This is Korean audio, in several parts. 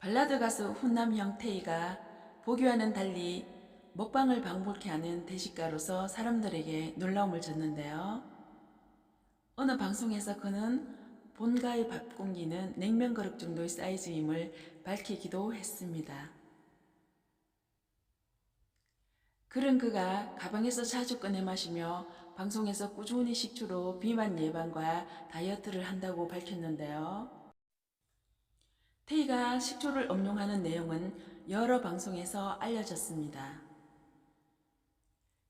발라드 가수 훈남 형 태희가 보기와는 달리 먹방을 방불케 하는 대식가로서 사람들에게 놀라움을 줬는데요. 어느 방송에서 그는 본가의 밥 공기는 냉면 그릇 정도의 사이즈임을 밝히기도 했습니다. 그런 그가 가방에서 자주 꺼내 마시며 방송에서 꾸준히 식초로 비만 예방과 다이어트를 한다고 밝혔는데요. 태희가 식초를 음용하는 내용은 여러 방송에서 알려졌습니다.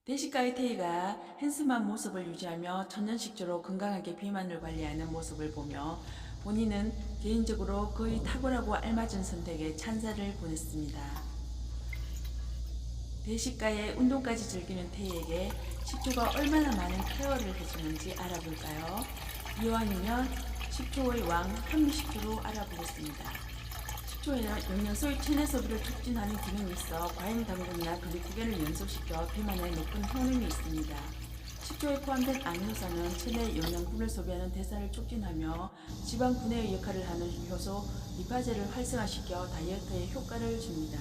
대식가의 태희가 핸스만 모습을 유지하며 천연식초로 건강하게 비만을 관리하는 모습을 보며 본인은 개인적으로 거의 탁월하고 알맞은 선택에 찬사를 보냈습니다. 대식가의 운동까지 즐기는 태희에게 식초가 얼마나 많은 케어를 해주는지 알아볼까요? 이왕이면 식초의 왕 현미식초로 알아보겠습니다. 식초에는 영양소의 체내 소비를 촉진하는 기능이 있어 과잉 당분이나 글리코겐을 연소시켜 비만에 높은 효능이 있습니다. 식초에 포함된 암효산은 체내 영양분을 소비하는 대사를 촉진하며 지방 분해의 역할을 하는 효소 리파제를 활성화시켜 다이어트에 효과를 줍니다.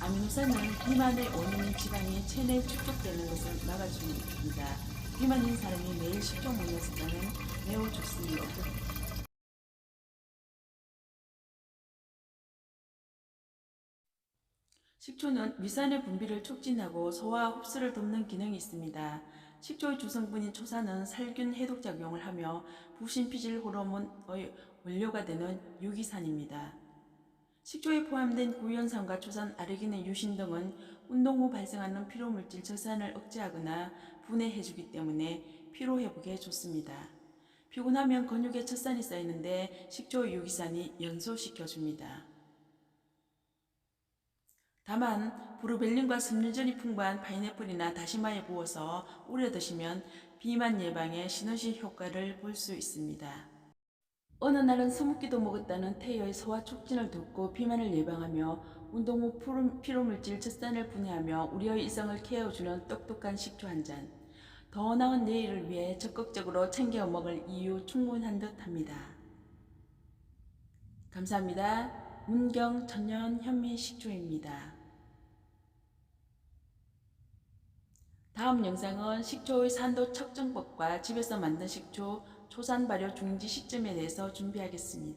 아미노산은 비만의 원인인 지방이 체내에 축적되는 것을 막아줍니다. 비만인 사람이 매일 식초 먹는 습관은 매우 좋습니다. 식초는 위산의 분비를 촉진하고 소화 흡수를 돕는 기능이 있습니다. 식초의 주성분인 초산은 살균 해독 작용을 하며 부신피질 호르몬의 원료가 되는 유기산입니다. 식초에 포함된 구연산과 초산, 아르기닌, 유신 등은 운동 후 발생하는 피로물질 저산을 억제하거나 분해해주기 때문에 피로회복에 좋습니다. 피곤하면 근육에 젖산이 쌓이는데 식초 유기산이 연소시켜줍니다. 다만 브루벨린과 섬유전이 풍부한 파인애플이나 다시마에 부어서 우려 드시면 비만 예방에 시너지 효과를 볼 수 있습니다. 어느 날은 서먹기도 먹었다는 태여의 소화 촉진을 돕고 비만을 예방하며 운동 후 피로- 피로물질 젖산을 분해하며 우리의 일상을 케어주는 똑똑한 식초 한 잔. 더 나은 내일을 위해 적극적으로 챙겨 먹을 이유 충분한 듯 합니다. 감사합니다. 문경 천연 현미 식초입니다. 다음 영상은 식초의 산도 척정법과 집에서 만든 식초 초산 발효 중지 시점에 대해서 준비하겠습니다.